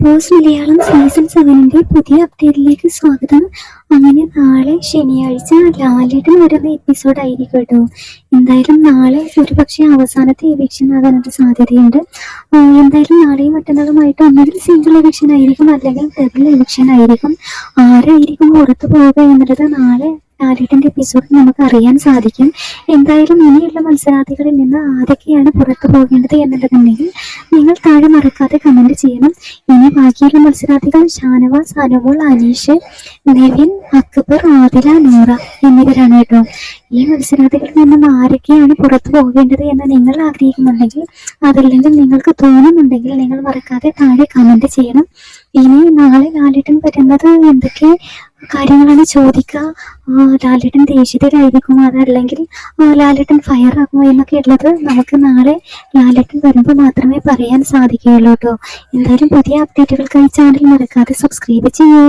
Pose Malayalam season സെവനിന്റെ പുതിയ അപ്ഡേറ്റിലേക്ക് സ്വാഗതം. അങ്ങനെ നാളെ ശനിയാഴ്ച ലാലേട്ടൻ വരുന്ന എപ്പിസോഡ് ആയിരിക്കും കേട്ടോ. എന്തായാലും നാളെ ഒരുപക്ഷെ അവസാനത്തെ എവിക്ഷൻ ആകാനൊരു സാധ്യതയുണ്ട്. എന്തായാലും നാളെയും മറ്റന്നാളുമായിട്ട് ഒന്നുകിൽ സിംഗിൾ എവിക്ഷൻ ആയിരിക്കും അല്ലെങ്കിൽ ഡബിൾ എവിക്ഷൻ ആയിരിക്കും. ആരായിരിക്കും പുറത്തു പോവുക എന്നുള്ളത് നാളെ ലാലേട്ടന്റെ എപ്പിസോഡിൽ നമുക്ക് അറിയാൻ സാധിക്കും. എന്തായാലും ഇനിയുള്ള മത്സരാർത്ഥികളിൽ നിന്ന് ആരൊക്കെയാണ് പുറത്തു പോകേണ്ടത് എന്നുള്ളതുണ്ടെങ്കിൽ നിങ്ങൾ താഴെ മറക്കാതെ കമന്റ് ചെയ്യണം. ഇനി ബാക്കിയുള്ള മത്സരാർത്ഥികൾ ഷാനവാസ് അനുമോൾ അനീഷ് നെവിൻ അക്ബർ ആദില നൂറ എന്നിവരാണ് കേട്ടോ. ഈ മത്സരാർത്ഥികളിൽ നിന്നും ആരൊക്കെയാണ് പുറത്തു പോകേണ്ടത് എന്ന് നിങ്ങൾ ആഗ്രഹിക്കുന്നുണ്ടെങ്കിൽ അതല്ലെങ്കിൽ നിങ്ങൾക്ക് തോന്നുന്നുണ്ടെങ്കിൽ നിങ്ങൾ മറക്കാതെ താഴെ കമന്റ് ചെയ്യണം. ഇനി നാളെ ലാലേട്ടൻ വരുന്നത് എന്തൊക്കെ കാര്യങ്ങളാണ് ചോദിക്കുക. ലാലേട്ടൻ ദേഷ്യത്തിലായിരിക്കും അതല്ലെങ്കിൽ ലാലേട്ടൻ ഫയർ ആകുമോ എന്നൊക്കെ ഉള്ളത് നമുക്ക് നാളെ ലാലേട്ടൻ വരുമ്പോൾ മാത്രമേ പറയാൻ സാധിക്കുകയുള്ളൂ കേട്ടോ. എന്തായാലും പുതിയ അപ്ഡേറ്റുകൾക്കായി ചാനൽ മറക്കാതെ സബ്സ്ക്രൈബ് ചെയ്യൂ.